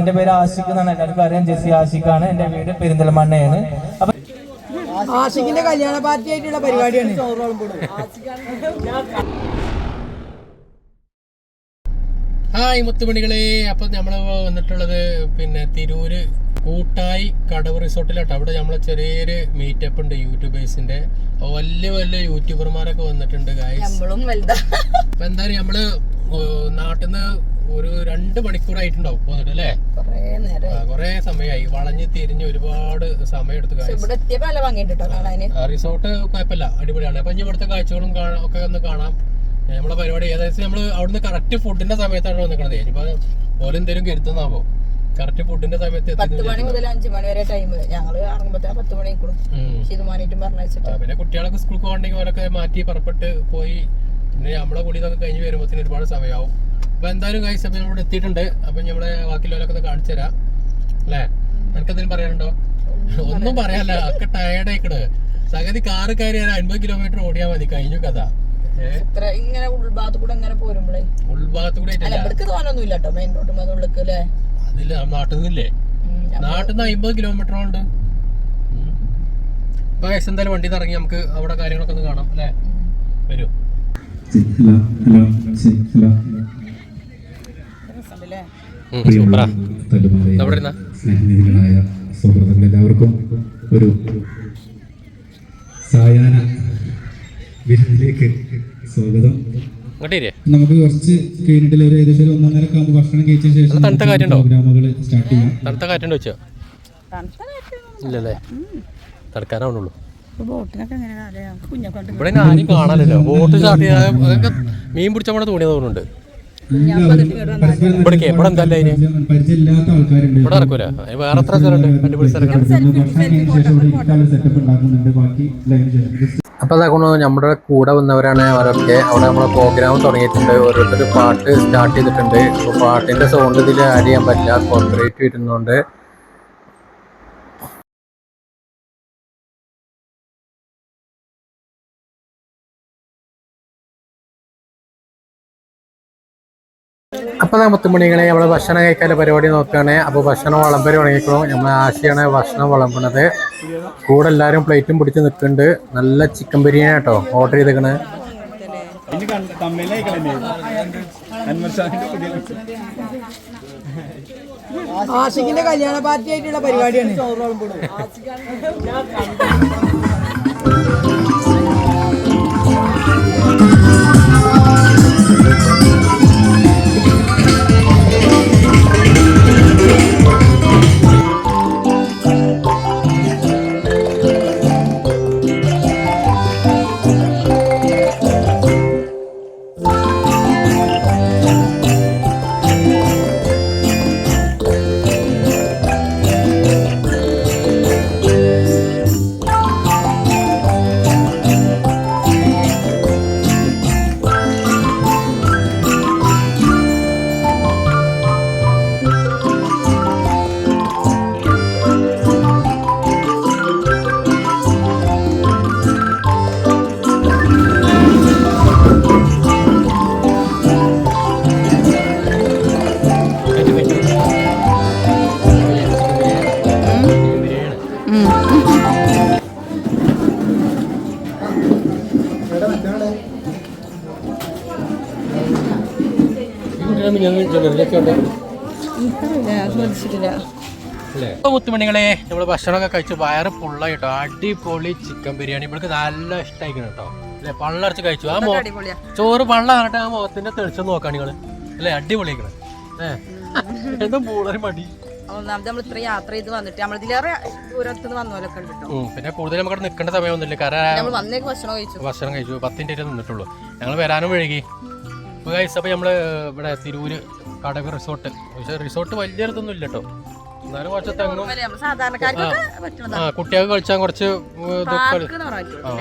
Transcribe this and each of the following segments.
എന്റെ പേര് ആഷിഖ് എന്നാണ്. എല്ലാവർക്കും അറിയാം. ജെസ്സി ആഷിഖാണ് എന്റെ വീട് പെരിന്തൽമണ്ണയാണ്. അപ്പൊ ആഷിഖിന്റെ കല്യാണ പാർട്ടി ആയിട്ടുള്ള പരിപാടിയാണ്. ഹായ് മുത്തുമണികളെ. അപ്പൊ നമ്മൾ വന്നിട്ടുള്ളത് പിന്നെ തിരൂര് കൂട്ടായി കടവ് റിസോർട്ടിലാട്ടോ. അവിടെ നമ്മളെ ചെറിയൊരു മീറ്റപ്പ് ഉണ്ട് യൂട്യൂബേഴ്സിന്റെ വലിയ വലിയ യൂട്യൂബർമാരൊക്കെ വന്നിട്ടുണ്ട് ഗായ്സ് അപ്പൊ എന്തായാലും നമ്മൾ നാട്ടിൽ നിന്ന് ഒരു രണ്ട് മണിക്കൂറായിട്ടുണ്ടാവും പോന്നിട്ട് അല്ലേ കൊറേ നേരം കുറെ സമയമായി വളഞ്ഞ് തിരിഞ്ഞ് ഒരുപാട് സമയം എടുത്തു റിസോർട്ട് കുഴപ്പമില്ല. അടിപൊളിയാണ്. അപ്പൊ ഇനി ഇവിടുത്തെ കാഴ്ചകളും ഒക്കെ ഒന്ന് കാണാം. നമ്മളെ പരിപാടി ഏകദേശം നമ്മൾ അവിടുന്ന് കറക്റ്റ് ഫുഡിന്റെ സമയത്താണ് വന്നിക്കണത്. ഇനിയിപ്പോ ഓരോ എന്തേലും കരുത്തുന്നാവോ കറക്റ്റ് ഫുഡിന്റെ സമയത്ത് പത്ത് മണി മുതൽ അഞ്ചു മണി വരെ ടൈം ഞങ്ങൾ ഇറങ്ങുമ്പോഴത്തേ പത്ത് ശിതുമാനായിട്ടും പിന്നെ കുട്ടികളൊക്കെ സ്കൂൾക്ക് പോകണമെങ്കിൽ അവരൊക്കെ മാറ്റി പുറപ്പെട്ട് പോയി. പിന്നെ നമ്മളെ കൂടി ഇതൊക്കെ കഴിഞ്ഞ് വരുമ്പോഴത്തേന് ഒരുപാട് സമയമാവും അപ്പൊ എന്തായാലും കഴിച്ച അപ്പൊ നമ്മളിവിടെ എത്തിയിട്ടുണ്ട്. അപ്പൊ നമ്മളെ ബാക്കിയുള്ളവരൊക്കെ ഒന്ന് കാണിച്ചു തരാം. അല്ലേ? നിനക്കെന്തെങ്കിലും പറയാനുണ്ടോ? ഒന്നും പറയാല്ല ഒക്കെ ടയർഡ് ആയിക്കണ്. സംഗതി കാറ് കയറി അൻപത് കിലോമീറ്റർ ഓടിയാൽ മതി. കഴിഞ്ഞു കഥ. ഇത്ര ഇങ്ങനെ ഉൾഭാഗത്ത് കൂടെ ഇങ്ങനെ പോരുമ്പോഴേ ഉൾഭാഗത്ത് കൂടെ ഇവിടേക്ക് തോന്നൊന്നും ഇല്ല കേട്ടോ മെയിൻ റോഡ് ഉള്ളിക്ക് അല്ലേ? അതില്ല നാട്ടിൽ നിന്നില്ലേ? നാട്ടിൽ നിന്ന് അമ്പത് കിലോമീറ്റർ ഉണ്ട്. ഇപ്പൊ എന്തായാലും വണ്ടി ഇറങ്ങി നമുക്ക് അവിടെ കാര്യങ്ങളൊക്കെ ഒന്ന് കാണാം. അല്ലേ? വരൂ. ഹലോ ഹലോ ഹലോ സ്നേഹനിധികളായ സുഹൃത്തുക്കൾ എല്ലാവർക്കും ഒരു സായാഹ്ന വിരുന്നിലേക്ക് സ്വാഗതം. നമുക്ക് കുറച്ച് കഴിഞ്ഞിട്ടില്ല ഒരു ഏകദേശം ഒരു ഒന്നൊന്നര ആകുമ്പോൾ ഭക്ഷണം കഴിച്ച ശേഷം? പ്രോഗ്രാമുകൾ സ്റ്റാർട്ട് ചെയ്യാം. തണുത്ത കാറ്റുണ്ട് വെച്ചോ ഇല്ലല്ലേ? തടുക്കാനാവുന്നുള്ളൂ ബോട്ടിനൊക്കെ എങ്ങനെ കുഞ്ഞൊക്കെ ഇവിടെ ആരും കാണാനല്ലോ ബോട്ട് സ്റ്റാർട്ട് ചെയ്യാൻ മീൻ പിടിച്ച പോലെ തോന്നിയത് തോന്നുന്നുണ്ട്. ഇവിടേക്ക് ഇവിടെ എന്തായാലും അതിന് പരിചയമില്ലാത്ത ആൾക്കാരുണ്ട്. ഇവിടെ നടക്കൂല. വേറെ എത്ര സ്ഥലമുണ്ട് അടിപൊളി സ്ഥലങ്ങളുണ്ട് നമ്മൾ അപ്പോൾ നമ്മുടെ കൂടെ വന്നവരാണ് അവരൊക്കെ. അവിടെ നമ്മളെ പ്രോഗ്രാം തുടങ്ങിയിട്ടുണ്ട്. ഓരോരുത്തർ പാട്ട് സ്റ്റാർട്ട് ചെയ്തിട്ടുണ്ട്. അപ്പോൾ പാട്ടിന്റെ സൗണ്ട് ഇതിൽ ആഡ് ചെയ്യാൻ പറ്റില്ല. കോൺക്രീറ്റ് വരുന്നുണ്ട്. അപ്പോൾ മുത്തുമണികളെ നമ്മൾ ഭക്ഷണം കഴിക്കാനുള്ള പരിപാടി നോക്കുകയാണ്. അപ്പോൾ ഭക്ഷണം വിളമ്പര് തുടങ്ങിക്കണം നമ്മൾ ആശയാണ് ഭക്ഷണം വിളമ്പണത് കൂടെ എല്ലാവരും പ്ലേറ്റും പിടിച്ച് നിൽക്കുന്നുണ്ട്. നല്ല ചിക്കൻ ബിരിയാണി കേട്ടോ ഓർഡർ ചെയ്തേക്കണ്. ആഷിഖിന്റെ കല്യാണ പാർട്ടി ആയിട്ടുള്ള പരിപാടിയാണ്. മുത്തുമണികളെ നമ്മൾ ഭക്ഷണമൊക്കെ കഴിച്ചു വയറ് ഫുള്ളായിട്ടോ അടിപൊളി ചിക്കൻ ബിരിയാണി. ഇവൾക്ക് നല്ല ഇഷ്ടമായിരിക്കണം കേട്ടോ. അല്ലെ? പള്ളറച്ച് കഴിച്ചു. ആ മോ ചോറ് പള്ള ആ മുഖത്തിന്റെ തെളിച്ചം നോക്കാണ് നിങ്ങൾ അല്ലെ? അടിപൊളിയാക്കണം ഏഹ് എന്താ മടി? ഒന്നാമത് നമ്മൾ ഇത്ര യാത്ര ചെയ്ത് വന്നിട്ട് ദൂരത്തുനിന്ന് ഉണ്ട് പിന്നെ കൂടുതൽ നമുക്ക് നിൽക്കേണ്ട സമയമൊന്നുമില്ല. കാരണം നമ്മൾ വന്നേക്ക് ഭക്ഷണം കഴിച്ചു. ഭക്ഷണം കഴിച്ചു. പത്തിന്റെ നിന്നിട്ടുള്ളൂ. ഞങ്ങൾ വരാനും വഴുകി ഇപ്പോൾ കഴിച്ച അപ്പോൾ നമ്മൾ ഇവിടെ തിരൂര് കടവ് റിസോർട്ട് പക്ഷേ റിസോർട്ട് വലിയ അടുത്തൊന്നും ഇല്ല കേട്ടോ എന്നാലും കുറച്ച് തെങ്ങും ആ കുട്ടികൾക്ക് കളിച്ചാൽ കുറച്ച്.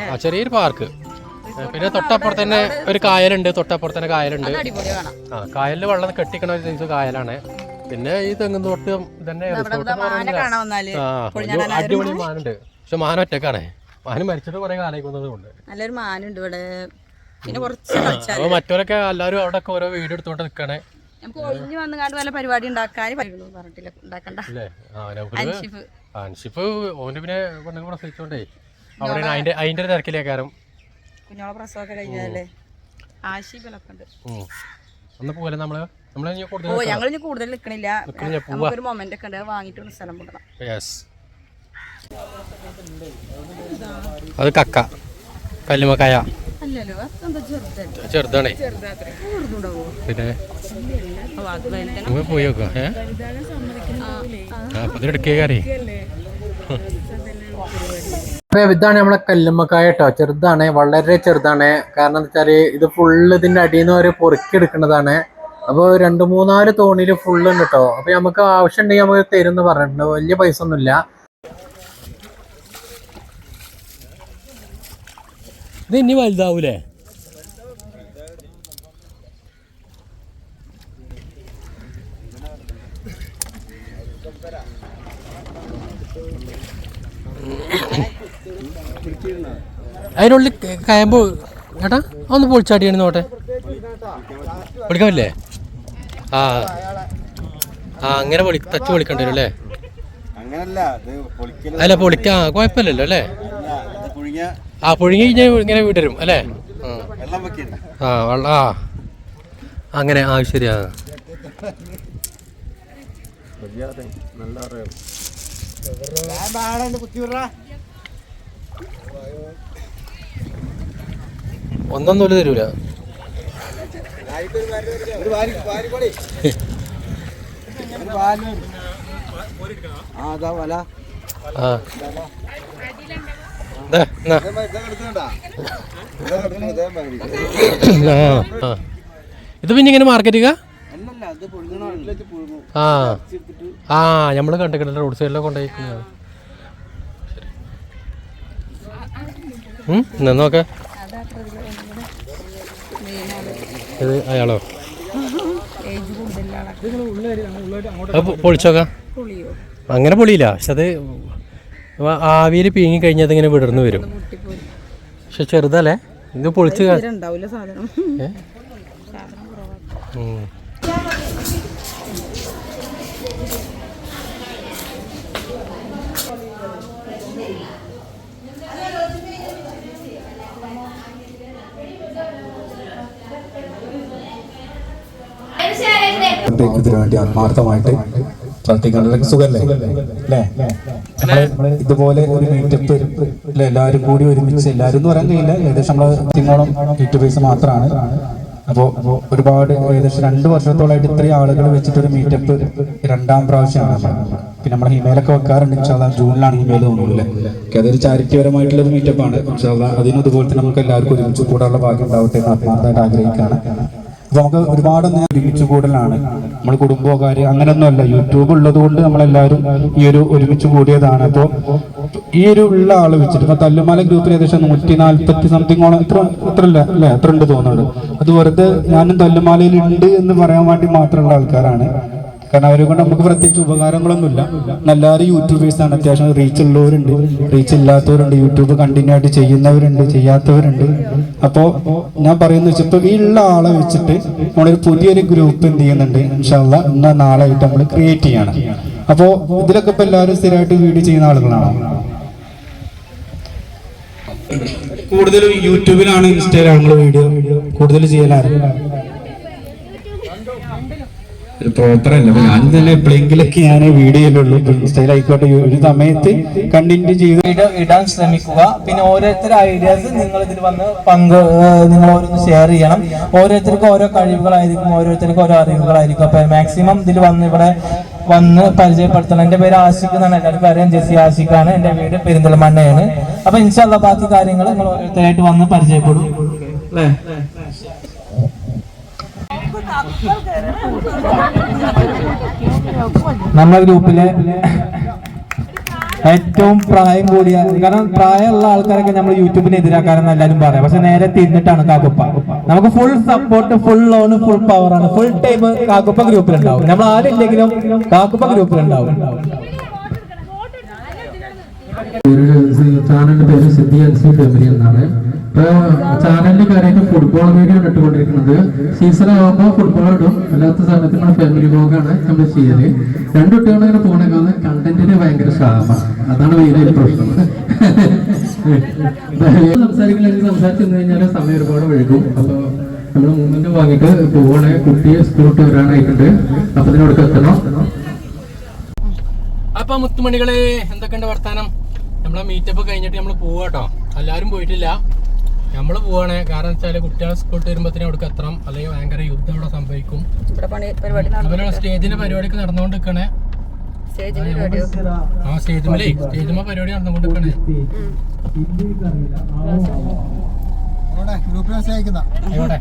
ആ, ചെറിയൊരു പാർക്ക്. പിന്നെ തൊട്ടപ്പുറത്ത് തന്നെ ഒരു കായലുണ്ട് തൊട്ടപ്പുറത്ത് തന്നെ കായലുണ്ട് ആ കായലിൽ വെള്ളം കെട്ടിക്കണ ഒരു സൈസ് കായലാണ്. പിന്നെ ഈ തെങ്ങും തോട്ടം തന്നെ അടിപൊളി മാനുണ്ട്. പക്ഷെ മാന ഒറ്റക്കാണേ. മാന് മരിച്ചിട്ട് കുറെ കാലം കൊണ്ട് നല്ലൊരു മാനുണ്ട് ഇവിടെ. പിന്നെ കുറച്ച് മറ്റവരൊക്കെ എല്ലാവരും അവിടെ ഓരോ വീഡിയോ എടുത്തോണ്ട് നിൽക്കണേ. നമുക്ക് ഒഴിഞ്ഞു വന്നുകാണ്ട് വല്ല പരിപാടി ഉണ്ടാക്കാൻ പറഞ്ഞിട്ടില്ല. ഉണ്ടാക്കണ്ട. അൻഷിപ്പ് ഓന്റെ പിന്നെ പെണ്ണുങ്ങൾ പ്രസവിച്ചോണ്ടേ. അവിടെ അതിന്റെ അതിന്റെ ഒരു കാരണം. കുഞ്ഞോളെ പ്രസവമൊക്കെ കഴിഞ്ഞതല്ലേ? ആശിബലൊക്കെ ഉണ്ട് പോലെ നമ്മൾ നമ്മളെ ഓ കൂടുതൽ ഞങ്ങൾ ഇനി കൂടുതൽ നിൽക്കണില്ല ഒരു പോവാ. നമുക്കൊരു മൊമെന്റ് ഒക്കെ ഉണ്ട്. അത് വാങ്ങിയിട്ട് സ്ഥലം വിടണം. യെസ് അത് കക്ക. കല്ലുമക്കായ ചെറുതാണേ. പിന്നെ? നമുക്ക് പോയി നോക്കാം. ഏ? ഇതാണ് നമ്മളെ കല്ലുമ്മക്കായ കേട്ടോ ചെറുതാണ് വളരെ ചെറുതാണ്. കാരണം എന്താ വെച്ചാൽ ഇത് ഫുള്ള് ഇതിന്റെ അടിയിൽ നിന്ന് വരെ പൊറുക്കിയെടുക്കുന്നതാണ്. അപ്പോൾ രണ്ട് മൂന്നാൽ തോണിയിൽ ഫുള്ള് ഉണ്ട് കേട്ടോ അപ്പൊ നമുക്ക് ആവശ്യം ഉണ്ടെങ്കിൽ നമുക്ക് തരുമെന്ന് പറഞ്ഞിട്ടുണ്ട്. വലിയ പൈസ ഒന്നുമില്ല. ഇത് ഇനി വലുതാവൂലേ? അതിനുള്ളിൽ കയമ്പോ ചേട്ടാ ഒന്ന് പൊളിച്ചാട്ടിയാണ് നോട്ടെ. പൊളിക്കാമല്ലേ ആ ആ അങ്ങനെ പൊളി തച്ച് പൊളിക്കണ്ടല്ലേ അല്ലേ? പൊളിക്കാ കുഴപ്പമില്ലല്ലോ അല്ലേ? ആ പുഴുങ്ങി കഴിഞ്ഞാൽ ഇങ്ങനെ വിടരും അല്ലേ? ആ. വെള്ളം ആ. അങ്ങനെ ആ ശരിയാ. ഒന്നൊന്നും തരൂല. ഒരു വാരി ആ അതാ വല. ആ. ഇത് പിന്നെ ഇങ്ങനെ മാർക്കറ്റ് ആ. ആ നമ്മൾ കണ്ടിട്ടുണ്ട് റോഡ് സൈഡിലൊക്കെ കൊണ്ടുപോയിരിക്കുന്നത് എന്നാ നോക്കെ. ഇത് അയാളോ? പൊളിച്ചോക്കാം. പുളിയോ? അങ്ങനെ പൊളിയില്ല പക്ഷെ അത് ആവിയിൽ പീങ്ങി കഴിഞ്ഞാൽ അതിങ്ങനെ വിടർന്നു വരും. പക്ഷെ ചെറുതല്ലേ? ഇത് പൊളിച്ച്. ഇതിനു വേണ്ടി ആത്മാർത്ഥമായിട്ട് പ്രവർത്തിക്കാനുള്ള സുഖല്ലേ? അല്ലേ? നമ്മൾ ഇതുപോലെ ഒരു മീറ്റപ്പ് അല്ലെ എല്ലാവരും കൂടി ഒരുമിച്ച് എല്ലാവരും എന്ന് പറയാൻ കഴിയില്ല. ഏകദേശം നമ്മൾ പത്തിനോളം പൈസ മാത്രമാണ് അപ്പോൾ ഒരുപാട് ഏകദേശം രണ്ട് വർഷത്തോളമായിട്ട് ഇത്രയും ആളുകൾ വെച്ചിട്ട് ഒരു മീറ്റപ്പ് രണ്ടാം പ്രാവശ്യമാണ് പിന്നെ നമ്മൾ ഹിമേലൊക്കെ വെക്കാറുണ്ട് ഇൻഷാല്ല ജൂണിലാണ് ഹിമേൽ തോന്നുന്നില്ല അതൊരു ചാരിറ്റിപരമായിട്ടുള്ള ഒരു മീറ്റപ്പാണ് ആണ്. ഇൻഷാല്ല അതിനും ഇതുപോലെ തന്നെ നമുക്ക് എല്ലാവർക്കും ഒരുമിച്ച് കൂടാനുള്ള ഭാഗ്യം ഉണ്ടാവട്ടെ എന്ന് ആത്മാർത്ഥമായിട്ട് ആഗ്രഹിക്കുകയാണ്. നമുക്ക് ഒരുപാട് ഒരുമിച്ച് കൂടലാണ്. നമ്മൾ കുടുംബകാര് അങ്ങനെയൊന്നുമല്ല. യൂട്യൂബ് ഉള്ളത് കൊണ്ട് നമ്മളെല്ലാവരും ഈ ഒരു ഒരുമിച്ച് കൂടിയതാണ്. അപ്പോൾ ഈ ഒരു ഉള്ള ആൾ വെച്ചിട്ട് ഇപ്പൊ തല്ലുമാല ഗ്രൂപ്പിൽ ഏകദേശം നൂറ്റി നാല്പത്തി സംതിങ്ങോളം ഇത്ര ഇത്ര അല്ല? അല്ലേ അത്ര ഉണ്ട് തോന്നുന്നുണ്ട്. അത് വെറുതെ ഞാനും തല്ലുമാലയിൽ ഉണ്ട് എന്ന് പറയാൻ വേണ്ടി മാത്രമുള്ള ആൾക്കാരാണ്. കാരണം അവരെ കൊണ്ട് നമുക്ക് പ്രത്യേകിച്ച് ഉപകാരങ്ങളൊന്നുമില്ല. നല്ലാതെ യൂട്യൂബേഴ്സാണ് അത്യാവശ്യം റീച്ച് ഉള്ളവരുണ്ട്. റീച്ച് ഇല്ലാത്തവരുണ്ട്. യൂട്യൂബ് കണ്ടിന്യൂ ആയിട്ട് ചെയ്യുന്നവരുണ്ട്. ചെയ്യാത്തവരുണ്ട്. അപ്പോ ഞാൻ പറയുന്നത് വെച്ചാൽ ഇപ്പോൾ ഈ ഉള്ള ആളെ വെച്ചിട്ട് നമ്മളൊരു പുതിയൊരു ഗ്രൂപ്പ് എന്ത് ചെയ്യുന്നുണ്ട്? ഇൻഷാല്ല ഇന്ന നാളെ ആയിട്ട് നമ്മൾ ക്രിയേറ്റ് ചെയ്യണം. അപ്പോ ഇതിലൊക്കെ ഇപ്പൊ എല്ലാവരും സ്ഥിരമായിട്ട് വീഡിയോ ചെയ്യുന്ന ആളുകളാണോ? കൂടുതലും യൂട്യൂബിലാണ് ഇൻസ്റ്റയിലാണ് നമ്മൾ വീഡിയോ കൂടുതൽ ചെയ്യലാണ് ഒരു പ്രോപ്പർ അല്ല അപ്പൊ ഞാൻ തന്നെ എപ്പോഴെങ്കിലൊക്കെ ഞാൻ വീഡിയോയിലുള്ളൂ. സ്റ്റൈൽ ആയിക്കോട്ടെ ഒരു സമയത്ത് കണ്ടിന്യൂ ചെയ്ത് വീഡിയോ ഇടാൻ ശ്രമിക്കുക. പിന്നെ ഓരോരുത്തരുടെ ഐഡിയാസ് നിങ്ങൾ ഇതിൽ വന്ന് പങ്ക് നിങ്ങൾ ഓരോന്ന് ഷെയർ ചെയ്യണം. ഓരോരുത്തർക്കും ഓരോ കഴിവുകളായിരിക്കും ഓരോരുത്തർക്കും ഓരോ അറിവുകളായിരിക്കും. അപ്പൊ മാക്സിമം ഇതിൽ വന്ന് ഇവിടെ വന്ന് പരിചയപ്പെടുത്തണം. എന്റെ പേര് ആഷിഖ് എന്നാണ്. എല്ലാവർക്കും അറിയാം. ജെസി ആഷിഖാണ്. എന്റെ വീട് പെരിന്തൽമണ്ണയാണ്. അപ്പൊ ഇൻഷാല്ല ബാക്കി കാര്യങ്ങൾ നിങ്ങൾ ഓരോരുത്തരായിട്ട് വന്ന് പരിചയപ്പെടും. അല്ലേ? നമ്മുടെ ഗ്രൂപ്പിലെ ഏറ്റവും പ്രായം കൂടിയ കാരണം പ്രായമുള്ള ആൾക്കാരൊക്കെ നമ്മൾ യൂട്യൂബിന് എതിരാക്കാരെന്ന് എല്ലാവരും പറയാം. പക്ഷെ നേരെ തിരിഞ്ഞിട്ടാണ് കാക്കുപ്പ. നമുക്ക് full support full loan full പവറാണ് ഫുൾ ടൈം കാക്കുപ്പ ഗ്രൂപ്പിലുണ്ടാവും. നമ്മൾ ആരില്ലെങ്കിലും കാക്കുപ്പ ഗ്രൂപ്പിലുണ്ടാവും. ചാനലിന്റെ പേര് സിദ്ധി എൻ സി എന്നാണ്. ഇപ്പൊ ചാനലിൽ കാര്യമായിട്ട് ഫുട്ബോൾ വീഡിയോ ഇട്ടുകൊണ്ടിരിക്കുന്നത്. സീസൺ ആകുമ്പോൾ ഫുട്ബോൾ ഇടും. അല്ലാത്ത സമയത്ത് നമ്മൾ ഫാമിലി വ്ലോഗാണ് നമ്മൾ ചെയ്യൽ. രണ്ട് കുട്ടികളും ഇങ്ങനെ പോകണേക്കാന്ന് കണ്ടന്റിന് ഭയങ്കര ക്ഷാമമാണ് അതാണ് മെയിനായിട്ട് പ്രശ്നം. സംസാരിക്കണമെങ്കിൽ സംസാരിച്ചു കഴിഞ്ഞാൽ സമയം ഒരുപാട് ഒഴുകും അപ്പൊ നമ്മൾ മൂവ്മെന്റ് വാങ്ങിയിട്ട് പോവാണ്. കുട്ടിയെ സ്കൂളിട്ട് വരാനായിട്ടുണ്ട്. അപ്പൊ ഇതിനോട് എത്തണം അപ്പൊ മുത്തുമണികളെ എന്തൊക്കെയുണ്ട് വർത്താനം? നമ്മളെ മീറ്റപ്പ് കഴിഞ്ഞിട്ട് നമ്മൾ പോവാട്ടോ എല്ലാവരും പോയിട്ടില്ല. നമ്മൾ പോവാണ്. കാരണം വെച്ചാൽ കുട്ടികളെ സ്കൂളിൽ വരുമ്പോഴത്തേനും അവിടെ എത്തണം അല്ലെങ്കിൽ ഭയങ്കര യുദ്ധം അവിടെ സംഭവിക്കും. അവരുടെ പണി പരിപാടി അതുപോലെ സ്റ്റേജിന്റെ പരിപാടിക്ക് നടന്നുകൊണ്ട് നിൽക്കണേ സ്റ്റേജിന്റെ പരിപാടിയോ ആ സ്റ്റേജിമല്ലേ സ്റ്റേജിമ പരിപാടി നടന്നുകൊണ്ട് നിൽക്കണേ ഗ്രൂപ്പിൽ മെസ്സേജ് അയക്കുന്ന. എവിടെ